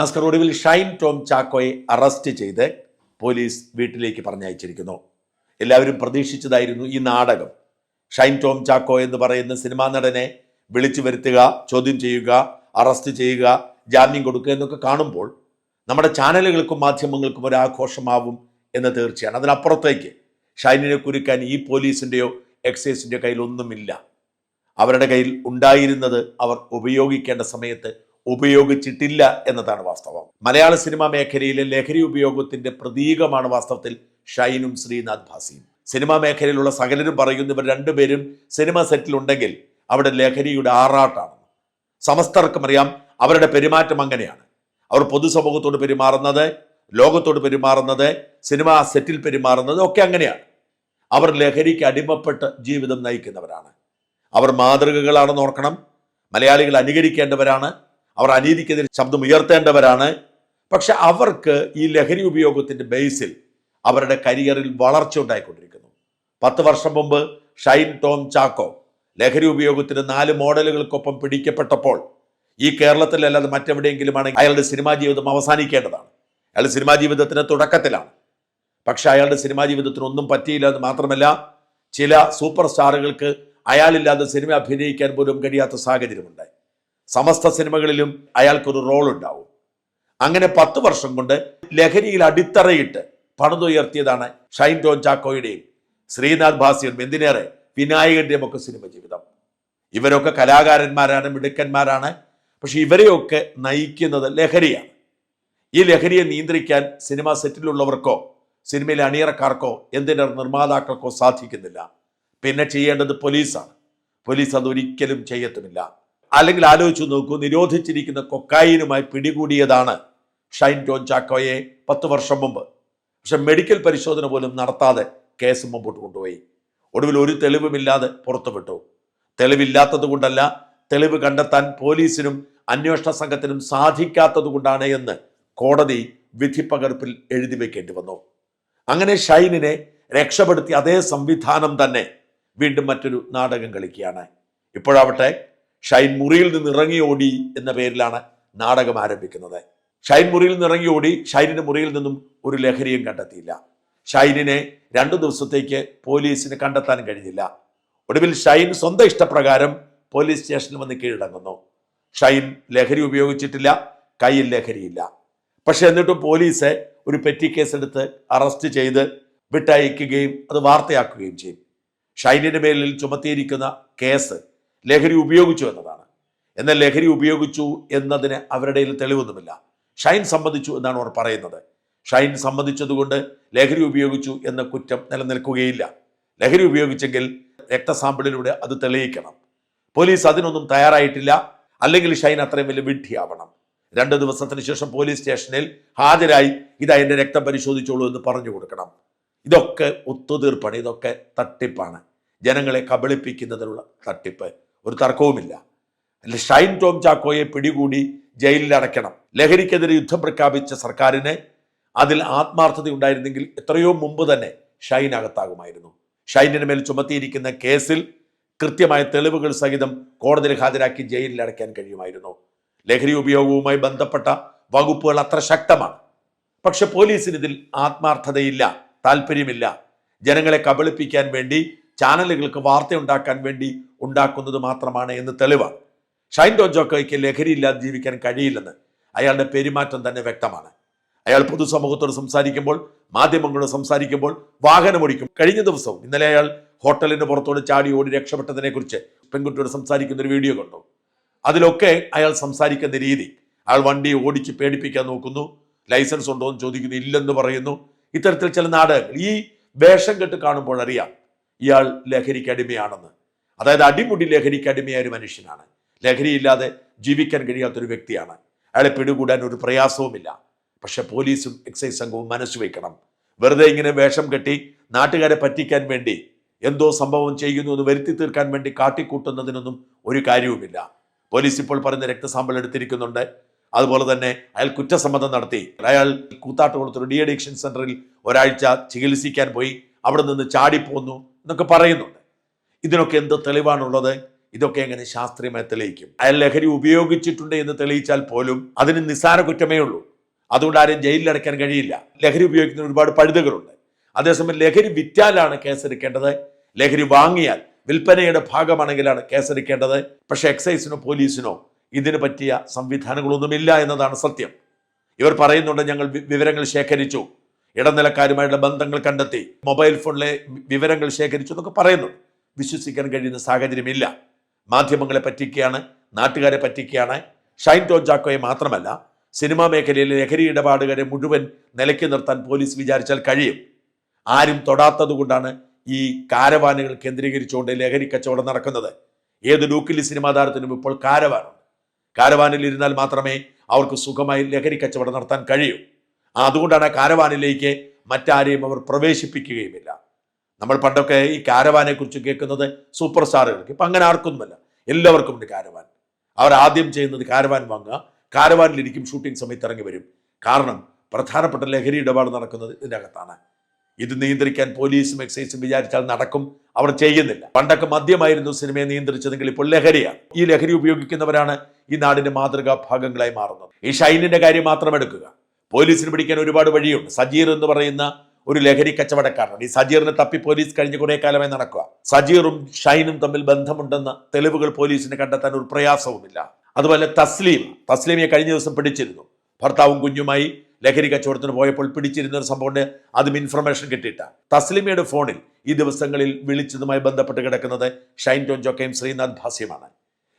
നസ്കർ ഒടുവിൽ ഷൈൻ ടോം ചാക്കോയെ അറസ്റ്റ് ചെയ്ത് പോലീസ് വീട്ടിലേക്ക് പറഞ്ഞയച്ചിരിക്കുന്നു. എല്ലാവരും പ്രതീക്ഷിച്ചതായിരുന്നു ഈ നാടകം. ഷൈൻ ടോം ചാക്കോ എന്ന് പറയുന്ന സിനിമാ നടനെ വിളിച്ചു വരുത്തുക ചോദ്യം ചെയ്യുക അറസ്റ്റ് ചെയ്യുക ജാമ്യം കൊടുക്കുക എന്നൊക്കെ കാണുമ്പോൾ നമ്മുടെ ചാനലുകൾക്കും മാധ്യമങ്ങൾക്കും ഒരു ആഘോഷമാവും എന്ന് തീർച്ചയാണ്. അതിനപ്പുറത്തേക്ക് ഷൈനിനെ കുരുക്കാൻ ഈ പോലീസിന്റെയോ എക്സൈസിന്റെയോ കയ്യിൽ ഒന്നുമില്ല അവരുടെ കയ്യിൽ ഉണ്ടായിരുന്നത് അവർ ഉപയോഗിക്കേണ്ട സമയത്ത് ഉപയോഗിച്ചിട്ടില്ല എന്നതാണ് വാസ്തവം. മലയാള സിനിമാ മേഖലയിലെ ലഹരി ഉപയോഗത്തിന്റെ പ്രതീകമാണ് വാസ്തവത്തിൽ ഷൈനും ശ്രീനാഥ് ഭാസിയും. സിനിമാ മേഖലയിലുള്ള സകലരും പറയുന്നു ഇവർ രണ്ടുപേരും സിനിമ സെറ്റിലുണ്ടെങ്കിൽ അവിടെ ലഹരിയുടെ ആറാട്ടാണ്. സമസ്തർക്കും അറിയാം അവരുടെ പെരുമാറ്റം അങ്ങനെയാണ്. അവർ പൊതുസമൂഹത്തോട് പെരുമാറുന്നത് ലോകത്തോട് പെരുമാറുന്നത് സിനിമാ സെറ്റിൽ പെരുമാറുന്നത് ഒക്കെ അങ്ങനെയാണ്. അവർ ലഹരിക്ക് അടിമപ്പെട്ട് ജീവിതം നയിക്കുന്നവരാണ്. അവർ മാതൃകകളാണെന്ന് ഓർക്കണം മലയാളികൾ അനുകരിക്കേണ്ടവരാണ് അവർ അനീതിക്കെതിരെ ശബ്ദം ഉയർത്തേണ്ടവരാണ് പക്ഷെ അവർക്ക് ഈ ലഹരി ഉപയോഗത്തിന്റെ ബേസിൽ അവരുടെ കരിയറിൽ വളർച്ച ഉണ്ടായിക്കൊണ്ടിരിക്കുന്നു. പത്ത് വർഷം മുമ്പ് ഷൈൻ ടോം ചാക്കോ ലഹരി ഉപയോഗത്തിന് നാല് മോഡലുകൾക്കൊപ്പം പിടിക്കപ്പെട്ടപ്പോൾ ഈ കേരളത്തിലല്ലാതെ മറ്റെവിടെയെങ്കിലുമാണെങ്കിൽ അയാളുടെ സിനിമാ ജീവിതം അവസാനിക്കേണ്ടതാണ്. അയാൾ സിനിമാ ജീവിതത്തിന് തുടക്കത്തിലാണ്. പക്ഷെ അയാളുടെ സിനിമാ ജീവിതത്തിന് ഒന്നും പറ്റിയില്ല എന്ന് മാത്രമല്ല ചില സൂപ്പർ സ്റ്റാറുകൾക്ക് അയാളില്ലാതെ സിനിമ അഭിനയിക്കാൻ പോലും കഴിയാത്ത സാഹചര്യമുണ്ടായി. സമസ്ത സിനിമകളിലും അയാൾക്കൊരു റോൾ ഉണ്ടാവും അങ്ങനെ പത്ത് വർഷം കൊണ്ട് ലഹരിയിൽ അടിത്തറയിട്ട് പണിതുയർത്തിയതാണ് ഷൈൻ ടോൺ ചാക്കോയുടെയും ശ്രീനാഥ് ഭാസിയും എന്തിനേറെ വിനായകന്റെയും ഒക്കെ സിനിമ ജീവിതം. ഇവരൊക്കെ കലാകാരന്മാരാണ് മിടുക്കന്മാരാണ് പക്ഷെ ഇവരെയൊക്കെ നയിക്കുന്നത് ലഹരിയാണ്. ഈ ലഹരിയെ നിയന്ത്രിക്കാൻ സിനിമാ സെറ്റിലുള്ളവർക്കോ സിനിമയിലെ അണിയറക്കാർക്കോ എന്തിനേറെ നിർമ്മാതാക്കൾക്കോ സാധിക്കുന്നില്ല. പിന്നെ ചെയ്യേണ്ടത് പോലീസാണ്. പോലീസ് അത് ഒരിക്കലും ചെയ്യത്തുമില്ല. അല്ലെങ്കിൽ ആലോചിച്ചു നോക്കൂ നിരോധിച്ചിരിക്കുന്ന കൊക്കായിനുമായി പിടികൂടിയതാണ് ഷൈൻ ടോൺ ചാക്കോയെ പത്ത് വർഷം മുമ്പ്. പക്ഷെ മെഡിക്കൽ പരിശോധന പോലും നടത്താതെ കേസ് മുമ്പോട്ട് കൊണ്ടുപോയി. ഒടുവിൽ ഒരു തെളിവുമില്ലാതെ പുറത്തുവിട്ടു. തെളിവില്ലാത്തത് കൊണ്ടല്ല തെളിവ് കണ്ടെത്താൻ പോലീസിനും അന്വേഷണ സംഘത്തിനും സാധിക്കാത്തത് കൊണ്ടാണ് എന്ന് കോടതി വിധിപ്പകർപ്പിൽ എഴുതി വെക്കേണ്ടി വന്നു. അങ്ങനെ ഷൈനിനെ രക്ഷപ്പെടുത്തി അതേ സംവിധാനം തന്നെ വീണ്ടും മറ്റൊരു നാടകം കളിക്കുകയാണ്. ഇപ്പോഴാവട്ടെ ഷൈൻ മുറിയിൽ നിന്ന് ഇറങ്ങി ഓടി എന്ന പേരിലാണ് നാടകം ആരംഭിക്കുന്നത്. ഷൈൻ മുറിയിൽ നിന്ന് ഇറങ്ങി ഓടി ഷൈനിന്റെ മുറിയിൽ നിന്നും ഒരു ലഹരിയും കണ്ടെത്തിയില്ല. ഷൈനിനെ രണ്ടു ദിവസത്തേക്ക് പോലീസിന് കണ്ടെത്താൻ കഴിഞ്ഞില്ല. ഒടുവിൽ ഷൈൻ സ്വന്തം ഇഷ്ടപ്രകാരം പോലീസ് സ്റ്റേഷനിൽ വന്ന് കീഴടങ്ങുന്നു. ഷൈൻ ലഹരി ഉപയോഗിച്ചിട്ടില്ല കയ്യിൽ ലഹരിയില്ല. പക്ഷെ എന്നിട്ടും പോലീസ് ഒരു പെറ്റി കേസ് എടുത്ത് അറസ്റ്റ് ചെയ്ത് വിട്ടയക്കുകയും അത് വാർത്തയാക്കുകയും ചെയ്യും. ഷൈനിന്റെ മേലിൽ ചുമത്തിയിരിക്കുന്ന കേസ് ലഹരി ഉപയോഗിച്ചു എന്നതാണ്. എന്നാൽ ലഹരി ഉപയോഗിച്ചു എന്നതിന് അവരുടെ തെളിവൊന്നുമില്ല. ഷൈൻ സമ്മതിച്ചു എന്നാണ് അവർ പറയുന്നത്. ഷൈൻ സമ്മതിച്ചതുകൊണ്ട് ലഹരി ഉപയോഗിച്ചു എന്ന കുറ്റം നിലനിൽക്കുകയില്ല. ലഹരി ഉപയോഗിച്ചെങ്കിൽ രക്തസാമ്പിളിലൂടെ അത് തെളിയിക്കണം. പോലീസ് അതിനൊന്നും തയ്യാറായിട്ടില്ല. അല്ലെങ്കിൽ ഷൈൻ അത്രയും വലിയ വിഡ്ഢിയാവണം. രണ്ട് ദിവസത്തിന് ശേഷം പോലീസ് സ്റ്റേഷനിൽ ഹാജരായി ഇതാ എന്റെ രക്തം പരിശോധിച്ചോളൂ എന്ന് പറഞ്ഞു കൊടുക്കണം. ഇതൊക്കെ ഒത്തുതീർപ്പാണ്. ഇതൊക്കെ തട്ടിപ്പാണ്. ജനങ്ങളെ കബളിപ്പിക്കുന്നതിനുള്ള തട്ടിപ്പ്. ഒരു തർക്കവുമില്ല. ഷൈൻ ടോം ചാക്കോയെ പിടികൂടി ജയിലിൽ അടയ്ക്കണം. ലഹരിക്കെതിരെ യുദ്ധം പ്രഖ്യാപിച്ച സർക്കാരിന് അതിൽ ആത്മാർത്ഥത ഉണ്ടായിരുന്നെങ്കിൽ എത്രയോ മുമ്പ് തന്നെ ഷൈൻ അകത്താകുമായിരുന്നു. ഷൈനിന് മേൽ ചുമത്തിയിരിക്കുന്ന കേസിൽ കൃത്യമായ തെളിവുകൾ സഹിതം കോടതിയിൽ ഹാജരാക്കി ജയിലിൽ അടയ്ക്കാൻ കഴിയുമായിരുന്നു. ലഹരി ഉപയോഗവുമായി ബന്ധപ്പെട്ട വകുപ്പുകൾ അത്ര ശക്തമാണ്. പക്ഷെ പോലീസിന് ഇതിൽ ആത്മാർത്ഥതയില്ല താല്പര്യമില്ല ജനങ്ങളെ കബളിപ്പിക്കാൻ വേണ്ടി ചാനലുകൾക്ക് വാർത്ത ഉണ്ടാക്കാൻ വേണ്ടി ഉണ്ടാക്കുന്നത് മാത്രമാണ് എന്ന് തെളിവാണ്. ഷൈൻ ടോജോക്കോയ്ക്ക് ലഹരിയില്ലാതെ ജീവിക്കാൻ കഴിയില്ലെന്ന് അയാളുടെ പെരുമാറ്റം തന്നെ വ്യക്തമാണ്. അയാൾ പൊതുസമൂഹത്തോട് സംസാരിക്കുമ്പോൾ മാധ്യമങ്ങളോട് സംസാരിക്കുമ്പോൾ വാഹനമൊടിക്കും കഴിഞ്ഞ ദിവസവും ഇന്നലെ അയാൾ ഹോട്ടലിന് പുറത്തോട് ചാടി ഓടി രക്ഷപ്പെട്ടതിനെ കുറിച്ച് പെൺകുട്ടിയോട് സംസാരിക്കുന്ന ഒരു വീഡിയോ കണ്ടു. അതിലൊക്കെ അയാൾ സംസാരിക്കുന്ന രീതി അയാൾ വണ്ടി ഓടിച്ച് പേടിപ്പിക്കാൻ നോക്കുന്നു ലൈസൻസ് ഉണ്ടോ എന്ന് ചോദിക്കുന്നു ഇല്ലെന്ന് പറയുന്നു. ഇത്തരത്തിൽ ചില നാടകങ്ങൾ ഈ വേഷം കെട്ട് കാണുമ്പോൾ അറിയാം. ഇയാൾ ലഹരിക്ക് അടിമയാണെന്ന്. അതായത് അടിമുടി ലഹരിക്ക് അടിമയായ ഒരു മനുഷ്യനാണ്. ലഹരിയില്ലാതെ ജീവിക്കാൻ കഴിയാത്തൊരു വ്യക്തിയാണ്. അയാളെ പിടികൂടാൻ ഒരു പ്രയാസവുമില്ല. പക്ഷെ പോലീസും എക്സൈസ് സംഘവും മനസ്സ് വയ്ക്കണം വെറുതെ ഇങ്ങനെ വേഷം കെട്ടി നാട്ടുകാരെ പറ്റിക്കാൻ വേണ്ടി എന്തോ സംഭവം ചെയ്യുന്നു എന്ന് വരുത്തി തീർക്കാൻ വേണ്ടി കാട്ടിക്കൂട്ടുന്നതിനൊന്നും ഒരു കാര്യവുമില്ല. പോലീസ് ഇപ്പോൾ പറയുന്ന രക്തസാമ്പിൾ എടുത്തിരിക്കുന്നുണ്ട്. അതുപോലെ തന്നെ അയാൾ കുറ്റസമ്മതം നടത്തി. അയാൾ കൂത്താട്ടുകുളത്തൊരു ഡി അഡിക്ഷൻ സെന്ററിൽ ഒരാഴ്ച ചികിത്സിക്കാൻ പോയി. അവിടെ നിന്ന് ചാടിപ്പോന്നു എന്നൊക്കെ പറയുന്നുണ്ട്. ഇതിനൊക്കെ എന്ത് തെളിവാണുള്ളത്? ഇതൊക്കെ എങ്ങനെ ശാസ്ത്രീയമായി തെളിയിക്കും? അയാൾ ലഹരി ഉപയോഗിച്ചിട്ടുണ്ട് എന്ന് തെളിയിച്ചാൽ പോലും അതിന് നിസ്സാര കുറ്റമേ ഉള്ളൂ. അതുകൊണ്ട് ആരും ജയിലിൽ അടയ്ക്കാൻ കഴിയില്ല. ലഹരി ഉപയോഗിക്കുന്ന ഒരുപാട് പഴുതുകളുണ്ട്. അതേസമയം ലഹരി വിറ്റാലാണ് കേസെടുക്കേണ്ടത്. ലഹരി വാങ്ങിയാൽ വിൽപ്പനയുടെ ഭാഗമാണെങ്കിലാണ് കേസെടുക്കേണ്ടത്. പക്ഷെ എക്സൈസിനോ പോലീസിനോ ഇതിന് പറ്റിയ സംവിധാനങ്ങളൊന്നുമില്ല എന്നതാണ് സത്യം. ഇവർ പറയുന്നുണ്ട് ഞങ്ങൾ വിവരങ്ങൾ ശേഖരിച്ചു. ഇടനിലക്കാരുമായുള്ള ബന്ധങ്ങൾ കണ്ടെത്തി മൊബൈൽ ഫോണിലെ വിവരങ്ങൾ ശേഖരിച്ചു എന്നൊക്കെ പറയുന്നു. വിശ്വസിക്കാൻ കഴിയുന്ന സാഹചര്യമില്ല. മാധ്യമങ്ങളെ പറ്റിക്കുകയാണ് നാട്ടുകാരെ പറ്റിക്കുകയാണ്. ഷൈൻ ടോൺ ജാക്കോയെ മാത്രമല്ല സിനിമാ മേഖലയിലെ ലഹരി ഇടപാടുകാരെ മുഴുവൻ നിലയ്ക്ക് നിർത്താൻ പോലീസ് വിചാരിച്ചാൽ കഴിയും. ആരും തൊടാത്തതുകൊണ്ടാണ് ഈ കാരവാനുകൾ കേന്ദ്രീകരിച്ചുകൊണ്ട് ലഹരി കച്ചവടം നടക്കുന്നത്. ഏത് ലൂക്കിലി സിനിമാ താരത്തിനും ഇപ്പോൾ കാരവാനുണ്ട്. കാരവാനിൽ ഇരുന്നാൽ മാത്രമേ അവർക്ക് സുഖമായി ലഹരി കച്ചവടം നടത്താൻ കഴിയൂ. അതുകൊണ്ടാണ് കാരവാനിലേക്ക് മറ്റാരെയും അവർ പ്രവേശിപ്പിക്കുകയുമില്ല. നമ്മൾ പണ്ടൊക്കെ ഈ കാരവാനെ കുറിച്ച് കേൾക്കുന്നത് സൂപ്പർ സ്റ്റാറുകൾക്ക്. ഇപ്പം അങ്ങനെ ആർക്കൊന്നുമല്ല. എല്ലാവർക്കും ഉണ്ട് കാരവാൻ. അവർ ആദ്യം ചെയ്യുന്നത് കാരവാൻ വാങ്ങുക. കാരവാനിലിരിക്കും ഷൂട്ടിംഗ് സമയത്ത് ഇറങ്ങി വരും. കാരണം പ്രധാനപ്പെട്ട ലഹരി ഇടപാട് നടക്കുന്നത് ഇതിനകത്താണ്. ഇത് നിയന്ത്രിക്കാൻ പോലീസും എക്സൈസും വിചാരിച്ചാൽ നടക്കും. അവർ ചെയ്യുന്നില്ല. പണ്ടൊക്കെ മദ്യമായിരുന്നു സിനിമയെ നിയന്ത്രിച്ചതെങ്കിൽ ഇപ്പോൾ ലഹരിയാണ്. ഈ ലഹരി ഉപയോഗിക്കുന്നവരാണ് ഈ നാടിന്റെ മാതൃകാ ഭാഗങ്ങളായി മാറുന്നത്. ഈ ഷൈനിന്റെ കാര്യം മാത്രം എടുക്കുക. പോലീസിന് പിടിക്കാൻ ഒരുപാട് വഴിയുണ്ട്. സജീർ എന്ന് പറയുന്ന ഒരു ലഹരി കച്ചവടക്കാരനാണ്. ഈ സജീറിനെ തപ്പി പോലീസ് കഴിഞ്ഞ കുറെ കാലമായി നടക്കുക. സജീറും ഷൈനും തമ്മിൽ ബന്ധമുണ്ടെന്ന തെളിവുകൾ പോലീസിന് കണ്ടെത്താൻ ഒരു പ്രയാസവുമില്ല. അതുപോലെ തസ്ലീം. തസ്ലീമിയെ കഴിഞ്ഞ ദിവസം പിടിച്ചിരുന്നു. ഭർത്താവും കുഞ്ഞുമായി ലഹരി കച്ചവടത്തിന് പോയപ്പോൾ പിടിച്ചിരുന്ന ഒരു സംഭവമുണ്ട് അതും ഇൻഫർമേഷൻ കിട്ടിയിട്ട. തസ്ലിമയുടെ ഫോണിൽ ഈ ദിവസങ്ങളിൽ വിളിച്ചതുമായി ബന്ധപ്പെട്ട് കിടക്കുന്നത് ഷൈൻ ടോൺ ജോക്കയും ശ്രീനാഥ് ഭാസ്യമാണ്.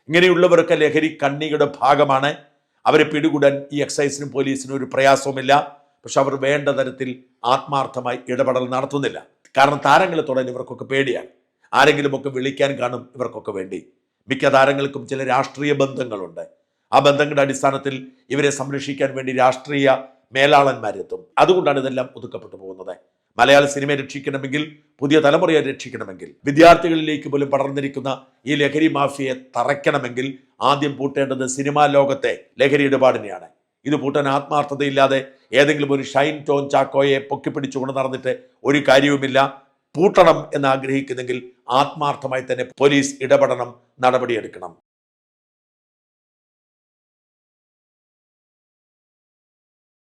ഇങ്ങനെയുള്ളവരൊക്കെ ലഹരി കണ്ണിയുടെ ഭാഗമാണ്. അവരെ പിടികൂടാൻ ഈ എക്സൈസിനും പോലീസിനും ഒരു പ്രയാസവുമില്ല. പക്ഷെ അവർ വേണ്ട തരത്തിൽ ആത്മാർത്ഥമായി ഇടപെടൽ നടത്തുന്നില്ല. കാരണം താരങ്ങളെ തൊടാൻ ഇവർക്കൊക്കെ പേടിയാണ്. ആരെങ്കിലുമൊക്കെ വിളിക്കാൻ കാണും ഇവർക്കൊക്കെ വേണ്ടി. മിക്ക താരങ്ങൾക്കും ചില രാഷ്ട്രീയ ബന്ധങ്ങളുണ്ട്. ആ ബന്ധങ്ങളുടെ അടിസ്ഥാനത്തിൽ ഇവരെ സംരക്ഷിക്കാൻ വേണ്ടി രാഷ്ട്രീയ മേലാളന്മാരെത്തും. അതുകൊണ്ടാണ് ഇതെല്ലാം ഒതുക്കപ്പെട്ടു പോകുന്നത്. മലയാള സിനിമയെ രക്ഷിക്കണമെങ്കിൽ പുതിയ തലമുറയെ രക്ഷിക്കണമെങ്കിൽ വിദ്യാർത്ഥികളിലേക്ക് പോലും പടർന്നിരിക്കുന്ന ഈ ലഹരി മാഫിയെ തറയ്ക്കണമെങ്കിൽ ആദ്യം പൂട്ടേണ്ടത് സിനിമാ ലോകത്തെ ലഹരി ഇടപാടിനെയാണ്. ഇത് പൂട്ടാൻ ആത്മാർത്ഥതയില്ലാതെ ഏതെങ്കിലും ഒരു ഷൈൻ ടോൺ ചാക്കോയെ പൊക്കിപ്പിടിച്ചുകൊണ്ട് നടന്നിട്ട് ഒരു കാര്യവുമില്ല. പൂട്ടണം എന്ന് ആഗ്രഹിക്കുന്നെങ്കിൽ ആത്മാർത്ഥമായി തന്നെ പോലീസ് ഇടപെടണം നടപടിയെടുക്കണം.